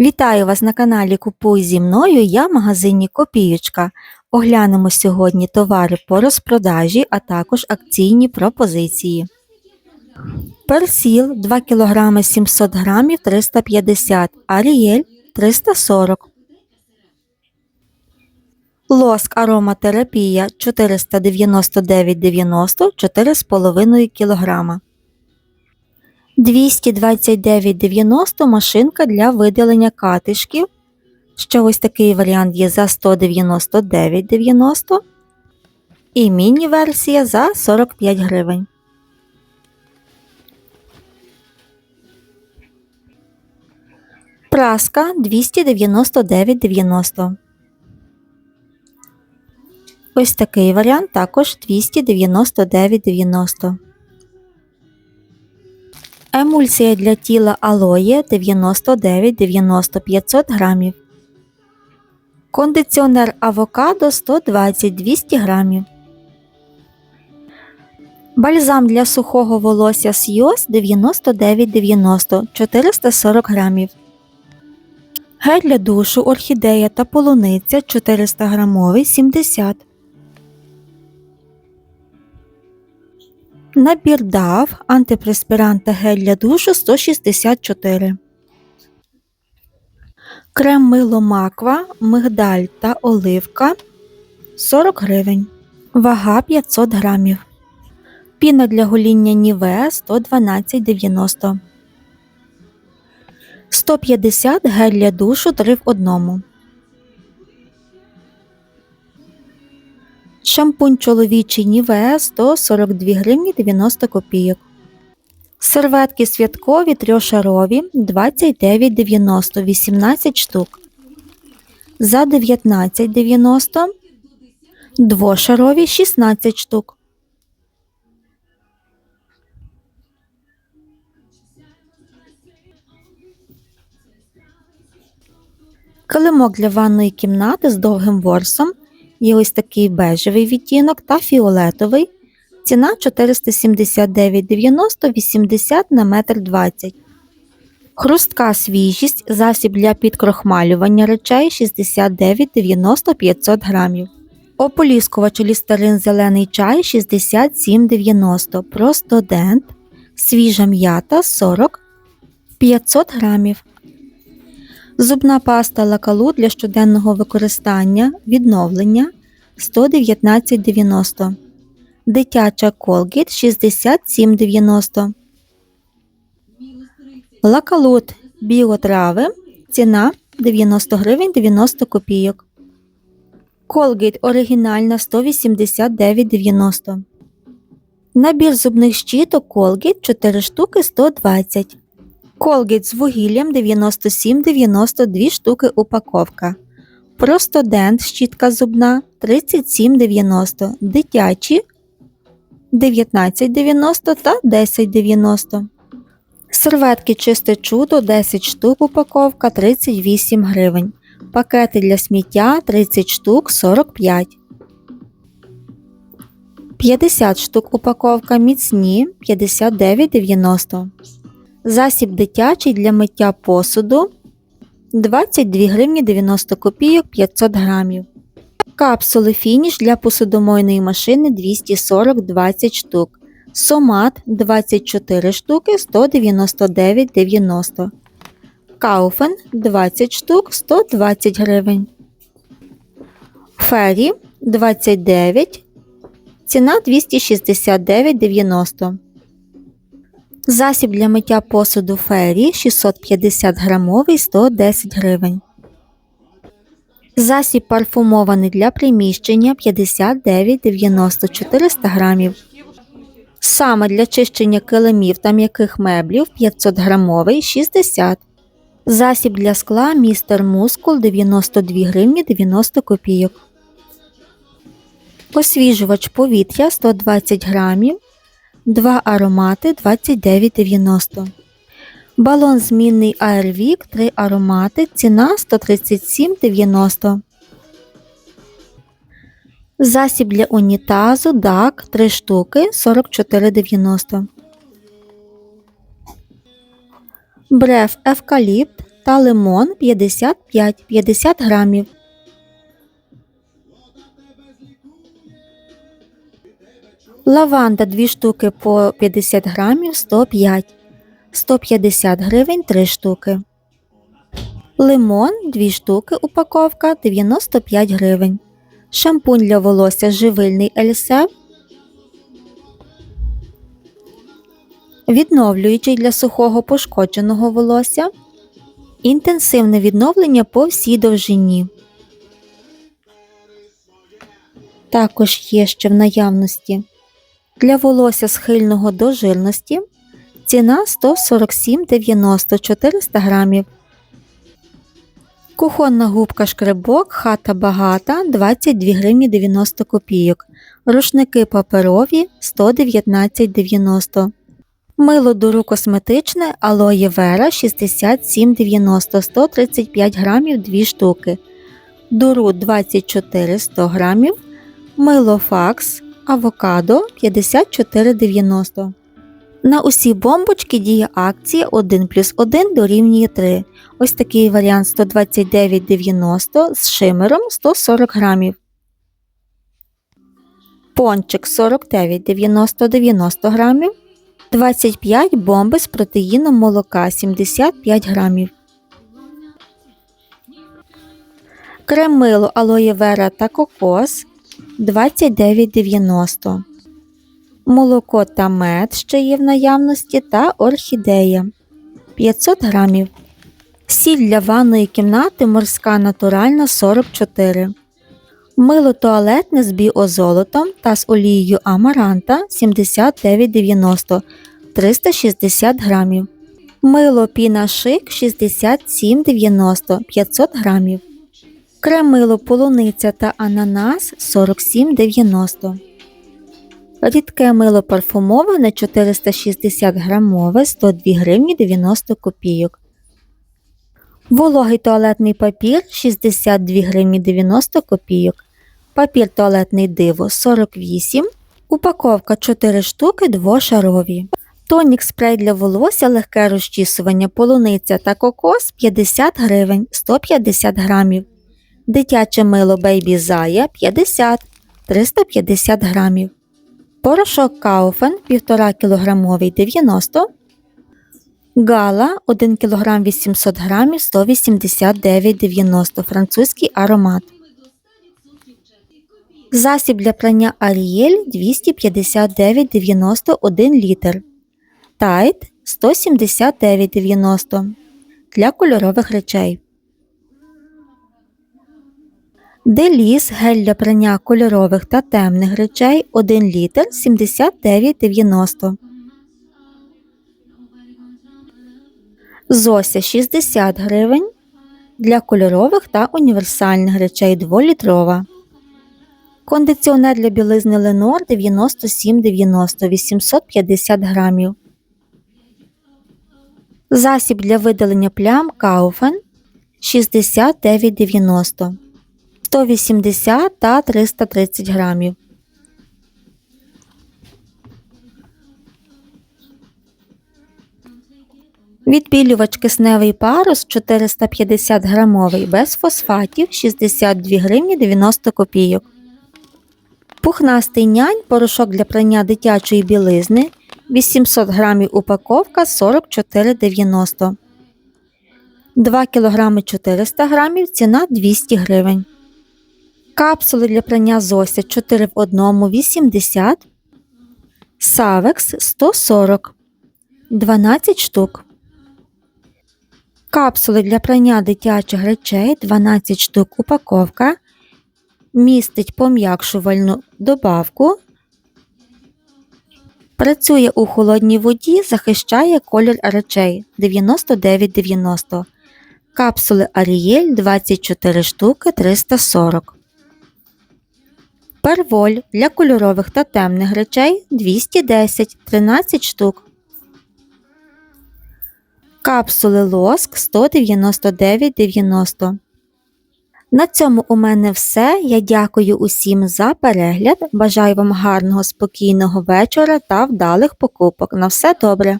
Вітаю вас на каналі Купуй зі мною. Я в магазині Копіючка. Оглянемо сьогодні товари по розпродажі, а також акційні пропозиції. Персіл 2 кг 700 г 350, Аріель 340. Лоск ароматерапія 499,90 4,5 кг. 229,90 машинка для видалення катишків. Ще ось такий варіант є за 199,90 і міні-версія за 45 гривень. Праска 299,90. Ось такий варіант також 299,90. Емульсія для тіла алоє 99,90 500 грамів. Кондиціонер авокадо 120-200 грамів. Бальзам для сухого волосся Сйоз 99,90 440 грамів. Гель для душу орхідея та полуниця 400 грамовий 70 Набір DAV, антипреспірант та гель для душу 164. Крем мило маква, мигдаль та оливка 40 гривень. Вага 500 грамів. Піна для гоління Ніве 112,90. 150 гель для душу 3 в 1. Шампунь чоловічий Нівеа 142 гривні 90 копійок. Серветки святкові трьошарові 29,90 18 штук. За 19,90 двошарові 16 штук. Килимок для ванної кімнати з довгим ворсом Є ось такий бежевий відтінок та фіолетовий. Ціна 479,90 80 на 1,20 м. Хрустка свіжість, засіб для підкрохмалювання речей 69,90 500 грамів. Ополіскувач лістерин зелений чай 67,90 Просто дент. Свіжа м'ята 40 500 грамів. Зубна паста лакалу для щоденного використання відновлення 119,90. Дитяча Colgate 67,90. Лакалут біотрави. Ціна 90 гривень 90 копійок. Colgate оригінальна 189,90. Набір зубних щіток Colgate 4 штуки 120 Колгейт з вугіллям 97,92 штуки упаковка. Просто дент щітка зубна 37,90, дитячі 19,90 та 10,90. Серветки чисте чудо 10 штук упаковка 38 гривень. Пакети для сміття 30 штук 45. 50 штук упаковка міцні 59,90. Засіб дитячий для миття посуду 22 гривні 90 копійок 500 грамів. Капсули фініш для посудомойної машини 240 20 штук. Сомат 24 штуки 199,90. Кауфен 20 штук 120 гривень. Фері 29. Ціна 269,90 Засіб для миття посуду фері 650 грамовий 110 гривень. Засіб парфумований для приміщення 59,90 400 грамів. Саме для чищення килимів та м'яких меблів 500 грамовий 60 Засіб для скла містер мускул 92 гривні 90 копійок. Освіжувач повітря 120 грамів 2 аромати 29,90. Балон змінний Airwick 3 аромати. Ціна 137,90. Засіб для унітазу DAC 3 штуки 44,90. Бреф евкаліпт та лимон 55-50 грамів. Лаванда 2 штуки по 50 грамів 105. 150 гривень 3 штуки. Лимон 2 штуки упаковка 95 гривень. Шампунь для волосся живильний Ельсев. Відновлюючий для сухого пошкодженого волосся. Інтенсивне відновлення по всій довжині. Також є ще в наявності для волосся схильного до жирності. Ціна 147,90 400 грамів. Кухонна губка шкребок хата багата 22 гривні 90 копійок. Рушники паперові 119,90. Мило дуру косметичне алоє вера 67,90 135 грамів 2 штуки. Дуру 24 100 грамів. Мило факс авокадо 54,90. На усі бомбочки діє акція 1 плюс 1 дорівнює 3. Ось такий варіант 129,90 з шимером 140 грамів. Пончик 49,90 90 грамів. 25 бомби з протеїном молока 75 грамів. Кремило алоє вера та кокос 29,90. Молоко та мед ще є в наявності та орхідея 500 грамів. Сіль для ванної кімнати морська натуральна 44. Мило туалетне з біозолотом та з олією амаранта 79,90 360 грамів. Мило піна шик 67,90 500 грамів. Кремило полуниця та ананас 47,90. Рідке мило парфумоване 460 грамове 102 гривні 90 копійок. Вологий туалетний папір 62 гривні 90 копійок. Папір туалетний диво 48. Упаковка 4 штуки двошарові. Тонік спрей для волосся, легке розчісування, полуниця та кокос 50 гривень 150 грамів. Дитяче мило Baby Зая 50 350 грамів. Порошок Кауфен 1,5 кг 90 Гала 1 кг 800 грамів 189,90 французький аромат. Засіб для прання Аріель 259,90 1 літр. Тайт 179,90 для кольорових речей. Деліс гель для прання кольорових та темних речей 1 літр 79,90. Зося 60 гривень. Для кольорових та універсальних речей 2-літрова. Кондиціонер для білизни Ленор 97,90 850 грамів. Засіб для видалення плям Кауфен 69,90 180 та 330 грамів. Відбілювач кисневий парус 450 грамовий без фосфатів 62 гривні 90 копійок. Пухнастий нянь порошок для прання дитячої білизни 800 грамів упаковка 44,90 2 кг 400 грамів ціна 200 гривень. Капсули для прання Зося 4 в 1 80 Савекс 140 12 штук. Капсули для прання дитячих речей 12 штук упаковка. Містить пом'якшувальну добавку. Працює у холодній воді, захищає колір речей 99,90. Капсули Арієль 24 штуки 340. Перволь для кольорових та темних речей 210 13 штук. Капсули лоск 199,90. На цьому у мене все. Я дякую усім за перегляд. Бажаю вам гарного спокійного вечора та вдалих покупок. На все добре!